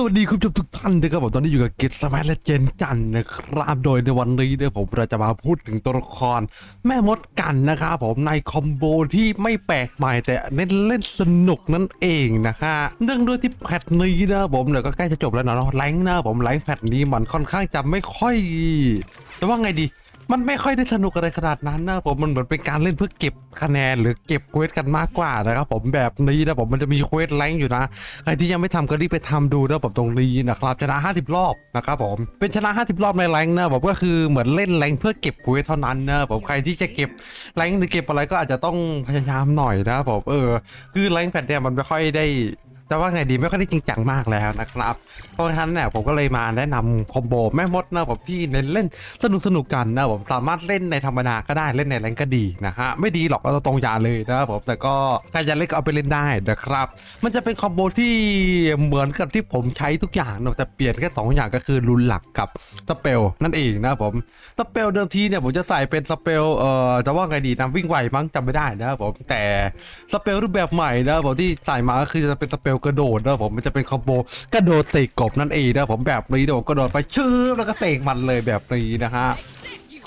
สวัสดีคุณผู้ชมทุกท่านนะครับผมตอนนี้อยู่กับเกตสมัยและเจนกันนะครับโดยในวันนี้เนี่ยผมเราจะมาพูดถึงตัวละครแม่มดกันนะครับผมในคอมโบที่ไม่แปลกใหม่แต่เน้นเล่นสนุกนั่นเองนะฮะเนื่องด้วยที่แพทนี้นะผมเดี๋ยวก็ใกล้จะจบแล้วเนาะแรงค์นะผมแรงค์แพทนี้มันค่อนข้างจะไม่ค่อยจะว่าไงดี มันไม่ค่อยได้สนุกอะไรขนาดนั้นนะผมมันเหมือนเป็นการเล่นเพื่อเก็บคะแนนหรือเก็บเควสกันมากกว่านะครับผมแบบนี้นะผมมันจะมีเควสแรงอยู่นะใครที่ยังไม่ทำก็รีบไปทำดูนะผมตรงนี้นะครับชนะ 50 รอบนะครับผมเป็นชนะ 50 รอบในแรงนะผมก็คือเหมือนเล่นแรงเพื่อเก็บเควสเท่านั้นนะผมใครที่จะเก็บแรงหรือเก็บอะไรก็อาจจะต้องพยายามหน่อยนะผมเออคือแรงแพทเนี่ยมันไม่ค่อยได้ แต่ว่าไงดีไม่ค่อยได้จริงจังมากแล้วนะครับ เพราะฉะนั้นเนี่ยผมก็เลยมาแนะนำคอมโบแม่มดนะผมที่เน้นเล่นสนุกสนุกกันนะผมสามารถเล่นในธรรมดาก็ได้เล่นในแรงก็ดีนะฮะไม่ดีหรอกเราตรงยาเลยนะครับผมแต่ก็ใครจะเล่นก็เอาไปเล่นได้นะครับ มันจะเป็นคอมโบที่เหมือนกับที่ผมใช้ทุกอย่างนะแต่เปลี่ยนแค่สองอย่างก็คือรุนหลักกับสเปลนั่นเองนะครับผมสเปลเดิมทีเนี่ยผมจะใส่เป็นสเปลเอ่อจะว่าไงดีนะวิ่งไวมั้งจำไม่ได้นะครับผมแต่สเปลรูปแบบใหม่นะผมที่ใส่มาก็คือจะเป็นสเปลกระโดดนะผมมันจะเป็นคอมโบกระโดดเตะกบนั่นเองนะผมแบบนี้เดี๋ยวผมกระโดดไปชื้อแล้วก็เตะมันเลยแบบนี้นะฮะ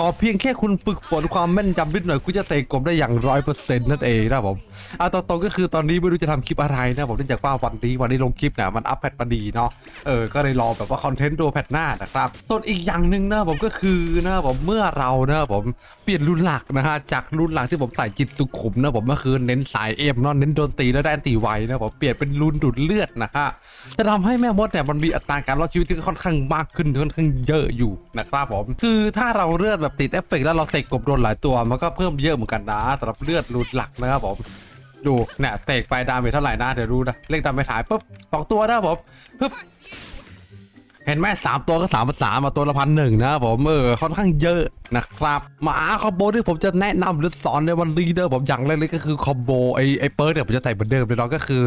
อเพียงแค่คุณฝึกฝนความแม่นยำนิดหน่อยคุณจะเตะกบได้อย่างร้อยเปอร์เซ็นต์นั่นเองนะครับผมเอาตรงๆก็คือตอนนี้ไม่รู้จะทำคลิปอะไรนะผมเนื่องจากว่าวันนี้วันนี้ลงคลิปเนี่ยมันอัพแพทมาดีเนาะเออก็เลยรอแบบว่าคอนเทนต์ตัวแพทหน้านะครับส่วนอีกอย่างหนึ่งนะผมก็คือนะผมเมื่อเรานะผมเปลี่ยนรุ่นหลักนะฮะจากรุ่นหลักที่ผมใส่จิตสุขุมนะผมก็คือเน้นสายเอมเนาะเน้นโดนตีแล้วได้อันตีไวนะผมเปลี่ยนเป็นรุ่นดูดเลือดนะฮะจะทำให้แม่มดเนี่ยมันมีอัตราการรอดชีวิตที่ค่อนข้างมากขึ้นค่อนข้างเยอะอยู่นะครับผมคือถ้าเราเลือดแบบติดเอฟเฟกต์แล้วเราเตะกบโดนหลายตัวมันก็เพิ่มเยอะเหมือนกันนะสำหรับเลือดรูดหลักนะครับผมดูเนี่ยเตะไปดาเมจเท่าไหร่นะเดี๋ยวดูนะเลขดาเมจถ่ายปุ๊บสองตัวนะผมปุ๊บเห็นไหมสามตัวก็สามพันสามมาตัวละพันหนึ่งนะผมเออค่อนข้างเยอะนะครับมาคอมโบที่ผมจะแนะนำหรือสอนในวันนี้เด้อผมอย่างแรกเลยก็คือคอมโบไอไอเปิร์เนี่ยผมจะใส่เหมือนเดิมเลยเนาะก็คือ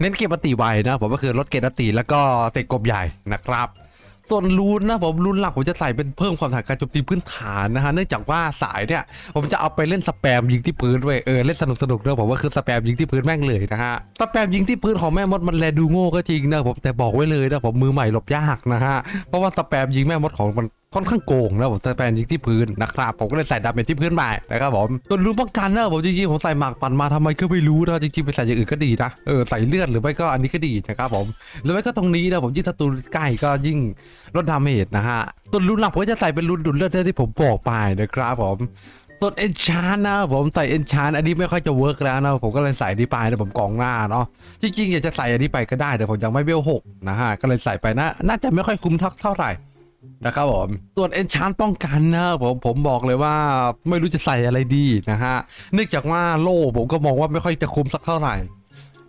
เน้นเก็บอันติไวนะผมก็คือลดเกณฑ์อันติแล้วก็เตะกบใหญ่นะครับ ส่วนรูนนะผมรูนหลักผมจะใส่เป็นเพิ่มความถนัดการโจมตีพื้นฐานนะฮะเนื่องจากว่าสายเนี่ยผมจะเอาไปเล่นสแปมยิงที่พื้นด้วยเออเล่นสนุกสนุกเด้วยผมว่าคือสแปมยิงที่พื้นแม่งเลยนะฮะสแปมยิงที่พื้นของแม่มดมันแลดูโง่ก็จริงนะผมแต่บอกไว้เลยนะผมมือใหม่หลบยากนะฮะเพราะว่าสแปมยิงแม่มดของมัน ค่อนข้างโกงนะผมใส่แปมยิงที่พื้นนะครับผมก็เลยใส่ดาเมจที่พื้นไปนะครับผมส่วนรูนป้องกันนะผมจริงๆผมใส่หมากปั่นมาทำไมก็ไม่รู้นะจริงๆไปใส่อย่างอื่นก็ดีนะเออใส่เลือดหรือไม่ก็อันนี้ก็ดีนะครับผมหรือไม่ก็ตรงนี้นะผมยิ่งศัตรูใกล้ก็ยิ่งลดดาเมจนะฮะส่วนรุ่นหลักผมก็จะใส่เป็นรุ่นดุดเลือดที่ผมบอกไปนะครับผมส่วนเอนชานนะผมใส่เอนชานอันนี้ไม่ค่อยจะเวิร์กแล้วนะผมก็เลยใส่นี้ไปนะผมกองหน้าเนาะจริงๆอยากจะใส่อันนี้ไปก็ได้แต่ผมยังไม่เวลหกนะฮะก็เลยใส่ไปนะ น่าจะไม่ค่อยคุ้มท่าเท่าไหร่ นะครับผมส่วนเอนชานป้องกันนะผมผมบอกเลยว่าไม่รู้จะใส่อะไรดีนะฮะเนื่องจากว่าโล่ผมก็มองว่าไม่ค่อยจะคุ้มสักเท่าไหร่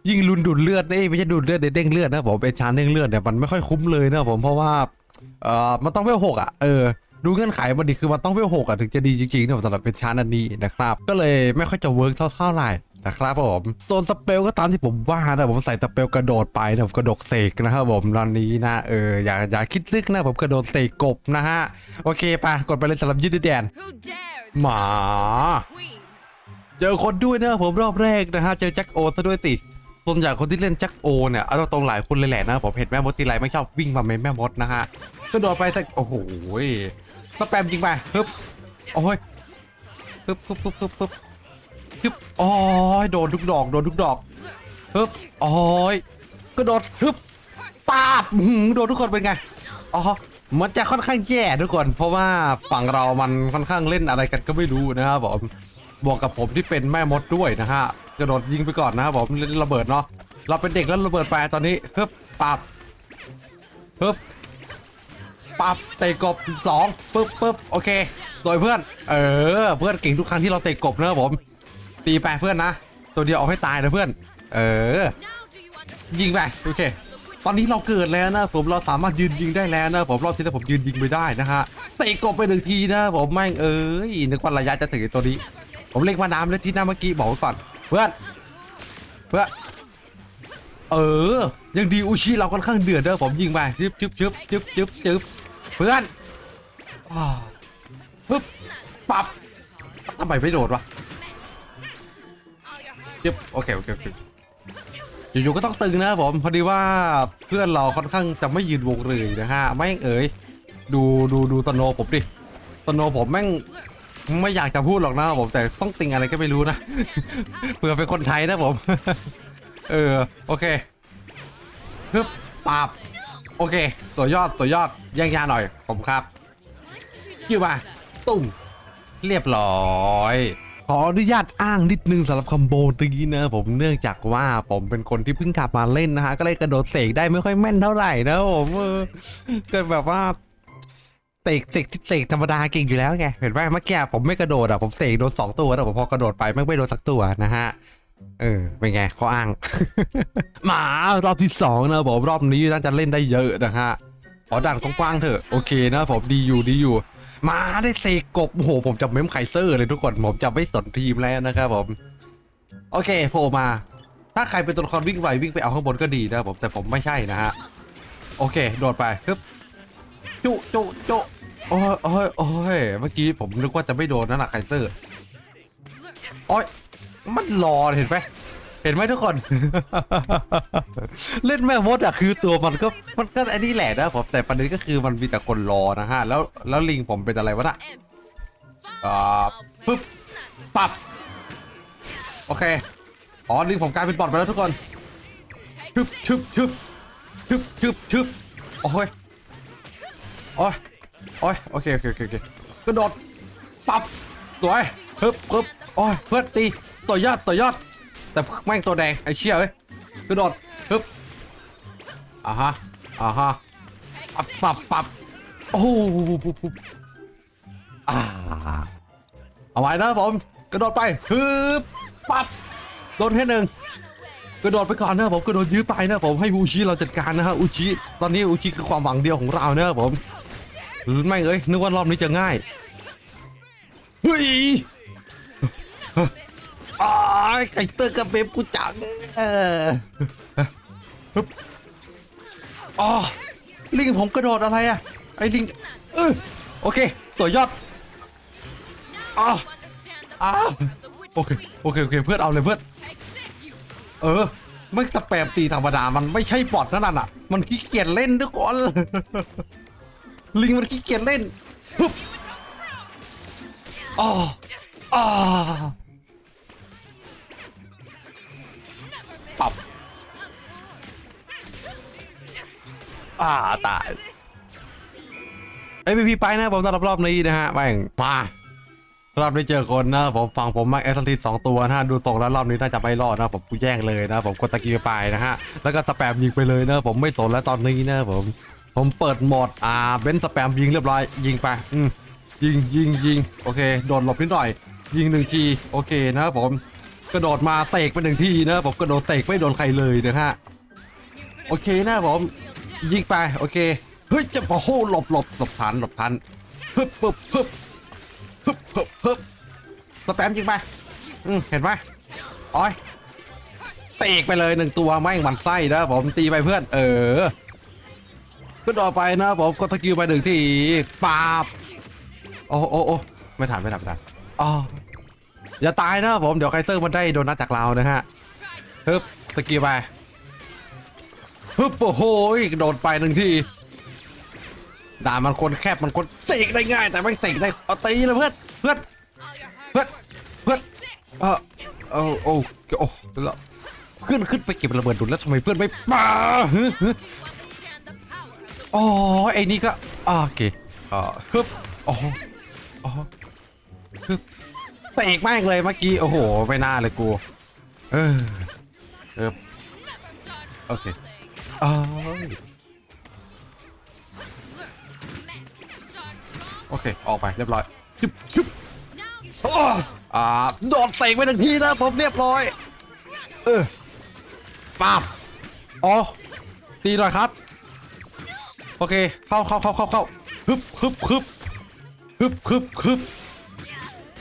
ยิ่งรุนดูดเลือดนี่ไม่ใช่ดูดเลือดเด้งเลือดนะผมเป็นชานเด้งเลือดเนี่ยมันไม่ค่อยคุ้มเลยนะผมเพราะว่าเอ่อมันต้องเวลหกอะเออดูเงื่อนไขมันดีคือมันต้องเวลหกอะถึงจะดีจริงๆนะสำหรับเป็นชานอันนี้นะครับ ก็เลยไม่ค่อยจะเวิร์กเท่าๆไหร่ นะครับผมโซนสเปลก็ตามที่ผมว่านะผมใส่สเปลกระโดดไปนะผมกระโดดเสกนะครับผมตอนนี้นะเอออย่าอย่าคิดซึกนะผมกระโดดเสกกบนะฮะโอเคไปกดไปเลยสำหรับยืดแดน Who dares? หมา Queen. เจอคนด้วยนะผมรอบแรกนะฮะเจอแจ็คโอซะด้วยสิส่วนใหญ่คนที่เล่นแจ็คโอเนี่ยเอาตรงๆหลายคนเลยแหละนะผมเห็นแม่มดทีไรไม่ชอบวิ่งมาเมนแม่มดนะฮะก็โดดไปสักโอ้โหสแปมจริงไปฮึบโอ้ยฮึบฮึบฮึบฮึบ ฮึบฮึบโอ้ยโดนทุกดอก โดนทุกดอกฮึบอ้ยก็โดดฮึบปาบหือโดนทุกคนเป็นไง อ๋อ มันจะค่อนข้างแย่ทุกคน เพราะว่าฝั่งเรามันค่อนข้างเล่นอะไรกันก็ไม่รู้นะครับผมบวกกับผมที่เป็นแม่มดด้วยนะฮะกระโดดยิงไปก่อนนะครับผมเล่นระเบิดเนาะ เราเป็นเด็กแล้วระเบิดไปตอนนี้ฮึบปับฮึบปับเตะกบสองปึ๊บปึ๊บโอเคโดยเพื่อน เออ เพื่อนเก่งทุกครั้งที่เราเตะกบนะครับผม ตีไปเพื่อนนะ ตัวเดียวเอาให้ตายนะเพื่อน เออ ยิงไปโอเค ตอนนี้เราเกิดแล้วนะผมเราสามารถยืนยิงได้แล้วนะผมรอบที่แล้วผมยืนยิงไม่ได้นะฮะเตะกบไปหนึ่งทีนะผมแม่งเอ้ยนึกว่าระยะจะถึงตัวนี้ ผมเล็งมาน้ำแล้วที่หน้าเมื่อกี้บอกไว้ก่อน เพื่อน เพื่อนเออ ยังดีอุชิเราค่อนข้างเดือดเด้อผมยิงไปจึ๊บจึ๊บจึ๊บจึ๊บจึ๊บจึ๊บเพื่อนอ้าวปึ๊บปับทำไมไม่โดดวะ All your heart. จึ๊บโอเคโอเคโอเคอยู่ๆก็ต้องตึงนะผมพอดีว่าเพื่อนเราค่อนข้างจะไม่ยืนวงเลยนะฮะไม่งเอ๋ยดูดูดูสโนผมดิสโนผมแม่งไม่อยากจะพูดหรอกนะผมแต่ต้องติงอะไรก็ไม่รู้นะเผื่อเป็นคนไทยนะผมเออโอเคฮึบปาบโอเค ตัวยอดตัวยอดแย่งยาหน่อยผมครับคิวมาตุ่มเรียบร้อย ขออนุญาตอ้างนิดนึงสำหรับคอมโบนี้นะผมเนื่องจากว่าผมเป็นคนที่เพิ่งกลับมาเล่นนะฮะก็เลยกระโดดเสกได้ไม่ค่อยแม่นเท่าไหร่นะผมเออกิดแบบว่าเสกเสกเสกธรรมดาเก่งอยู่แล้วไงเห็นไหมเมื่อกี้ผมไม่กระโดดอะผมเสกโดนสองตัวแต่ผมพอกระโดดไปไม่ไม่โดนสักตัวนะฮะเออเป็นไงข้ออ้าง หมารอบที่สองนะผมรอบนี้น่าจะเล่นได้เยอะนะฮะขอด่านกว้างๆเถอะโอเคนะผมดีอยู่ดีอยู่ มาได้เซกบโอ้โหผมจะเมมไคเซอร์เลยทุกคนผมจะไม่สนทีมแล้วนะครับผม โอเคโผล่มา ถ้าใครเป็นตัวละครวิ่งไววิ่งไปเอาข้างบนก็ดีนะครับผมแต่ผมไม่ใช่นะฮะโอเค โดดไปปึ๊บจุจุจุโอ้ยโอ้ยโอ้ยเมื่อกี้ผมนึกว่าจะไม่โดนนั่นแหละไคเซอร์โอ้ยมันรอเห็นไหม เห็นไหมทุกคน เล่นแม่มดอะคือตัวมันก็มันก็ไอ้นี่แหละนะผมแต่ประเด็นก็คือมันมีแต่คนรอนะฮะ แล้วแล้วลิงผมเป็นอะไรวะน่ะอ่าปึ๊บปับโอเคอ๋อลิงผมกลายเป็นบอทไปแล้วทุกคนชึบชึบชึบชึบชึบชึบโอ้ยโอ้ยโอ้ยโอเคโอเคโอเคโอเคกระโดดปับสวยปึ๊บปึ๊บโอ้ยเพื่อนตีตัวยอดตัวยอด แต่แม่งตัวแดงไอ้เชี่ยเอ้ยกระโดดปึ๊บอ่าฮะอ่าฮะปับปับปับโอ้โหอ่าเอาไว้นะผมกระโดดไปฮึบปับโดนแค่หนึ่งกระโดดไปก่อนนะผมกระโดดยื้อไปนะผมให้อูชิเราจัดการนะฮะอูชิตอนนี้อูชิคือความหวังเดียวของเรานะครับผมแม่งเอ้ยนึกว่ารอบนี้จะง่ายเฮ้ย ไก่เตอร์กับเบบกูจัง เอออ๋อลิงผมกระโดดอะไรอะไอ้ลิงเออโอเค ตัวยอดอ๋อ Understand the Ah. power of the witch โอเค โอเค โอเค เพื่อนเอาเลยเพื่อน เออไม่สแปมตีธรรมดา มันไม่ใช่บอทนั่นน่ะ มันขี้เกียจเล่นทุกคนลิงมันขี้เกียจเล่นอ๋ออ๋อ อ่าตายเอ้ยพี่พี่ไปนะผมสำหรับรอบนี้นะฮะแม่งมารอบนี้เจอคนนะผมฟังผมมาเอสทีสองตัวนะฮะดูตรงแล้วรอบนี้น่าจะไม่รอดนะผมกูแย่งเลยนะผมกดตะกี้ไปนะฮะแล้วก็สแปมยิงไปเลยนะผมไม่สนแล้วตอนนี้นะผมผมเปิดโหมดอ่าเบนสแปมยิงเรียบร้อยยิงไปอืมยิงยิงยิงโอเคโดดหลบนิดหน่อย ยิงหนึ่งทีโอเคนะครับผมกระโดดมาเตะไปหนึ่งทีนะผมกระโดดเตะไม่โดนใครเลยนะฮะโอเคนะผม ยิงไปโอเคเฮ้ยจะโอ้โหหลบหลบหลบทันหลบทันฮึบฮึบฮึบฮึบฮึบฮึบสแปมยิงไปอืมเห็นไหมอ้อยเตะไปเลยหนึ่งตัวไม่งมันไส้นะผมตีไปเพื่อน เออก็ต่อไปนะผมกดสกิลไปหนึ่งทีปาบโอ้โอ้โอ้ไม่ทันไม่ทันไม่ทันอ๋ออย่าตายนะผมเดี๋ยวไคเซอร์มันได้โดนัทจากเรานะฮะฮึบสกิลไป ฮึบโอ้โหโดดไปหนึ่งทีด่ามันคนแคบมันคนเสกได้ง่าย แต่ไม่เสกได้เอาตีเลยเพื่อนเพื่อนเพื่อนเพื่อนเออเออโอ้โอ้แล้วขึ้นขึ้นไปเก็บระเบิดดุลแล้วทำไมเพื่อนไม่มาฮึฮึ understand the power of the อ๋อไอ้นี่ก็โอเคอ่าฮึบอ๋ออ๋อฮึบเตะม่งเลยเมื่อกี้โอ้โหไม่น่าเลยกูเออเออโอเค อ๋อ Men start wrong. โอเค ออกไปเรียบร้อยชึบชึบ Now you อ๋ออ่าโดดเสกไปหนึ่งทีนะผมเรียบร้อย เออป้าบอ๋อ ตีหน่อยครับ โอเค เข้าเข้าเข้าเข้าเข้าฮึบฮึบฮึบฮึบฮึบฮึบ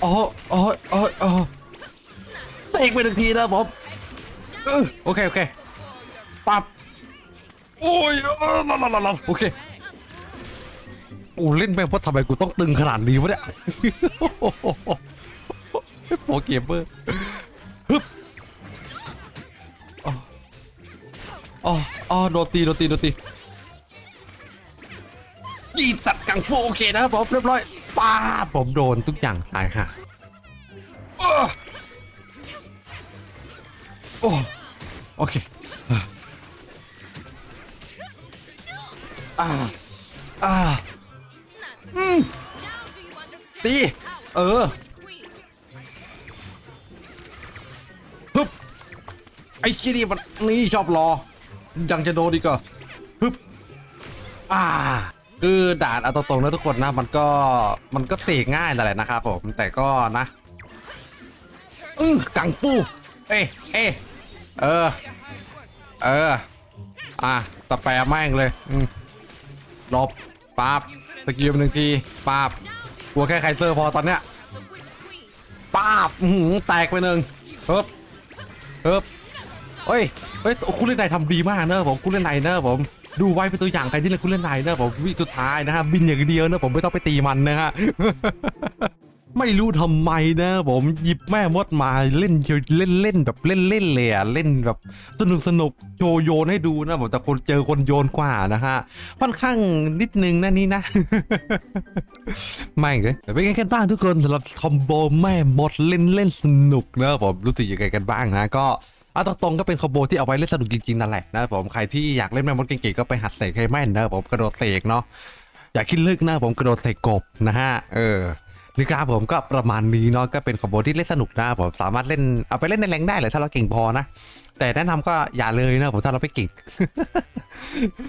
อ๋ออ๋ออ๋ออ๋อเตะไปหนึ่งทีนะผมเออโอเค โอเค ปั๊บ โอ้ยลาลาลาลาโอเคโอ้เล่นแบบว่าทำไมกูต้องตึงขนาดนี้วะเนี่ยโปเกมเมอร์ฮึบอ๋ออ๋อโดนตีโดนตีโดนตียีตัดกังฟูโอเคนะครับผมเรียบร้อยป้าผมโดนทุกอย่างตายค่ะโอ้โอ้โอเค ไอ้ขี้นี่มันนี่ชอบรอ ยังจะโดนอีกเหรอฮึบอ่า คือด่านเอาตรงๆนะทุกคนนะ มันก็มันก็เสกง่ายแหละนะครับผมแต่ก็นะอือกังฟูเอ้เอ้เออ เออ อะสแปรแม่งเลยอืมลบปั๊บสกิลหนึ่งทีปั๊บกลัวแค่ไคเซอร์พอตอนเนี้ยป้าบหือแตกไปหนึ่งเฮ้บเฮ้บ เฮ้ย เฮ้ยคุณเล่นไหนทำดีมากเนอะผมคุณเล่นไหนเนอะผม ดูไว้เป็นตัวอย่างใครที่เล่นคุณเล่นไหนเนอะผมวิสุดท้ายนะฮะบินอย่างเดียวเนอะผมไม่ต้องไปตีมันนะฮะไม่รู้ทำไมนะผมหยิบแม่มดมาเล่นเฉยเล่นเล่นแบบเล่นเล่นเลยอะเล่นแบบสนุกสนุกโชว์โยนให้ดูนะผมแต่คนเจอคนโยนกว่านะฮะค่อนข้างนิดนึงนะนี่นะ ไม่เลยเป็นไงกันบ้างทุกคนสำหรับคอมโบแม่มดเล่นเล่นสนุกนะผมรู้สึกยังไงกันบ้างนะก็ เอาตรงๆก็เป็นคอมโบที่เอาไว้เล่นสนุกจริงๆนั่นแหละนะผมใครที่อยากเล่นแม่มดเก่งๆก็ไปหัดเสกให้แม่นนะผมกระโดดเสกเนาะอยากคิดลึกนะผมกระโดดเสกกบนะฮะเออนี่ครับผมก็ประมาณนี้เนาะก็เป็นคอมโบที่เล่นสนุกนะผมสามารถเล่นเอาไปเล่นในแรงได้เลยถ้าเราเก่งพอนะแต่แนะนำก็อย่าเลยนะผมถ้าเราไม่เก่ง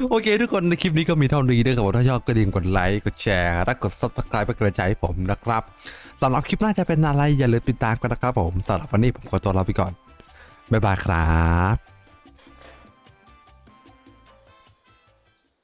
โอเค ทุกคนในคลิปนี้ก็มีเท่านี้นะครับผมถ้าชอบก็ดิ่งกดไลค์กดแชร์และกด subscribe เป็นกำลังใจให้ผมนะครับสำหรับคลิปหน้าจะเป็นอะไรอย่าลืมติดตามกันนะครับผมสำหรับวันนี้ผมขอตัวลาไปก่อน บ๊ายบายครับ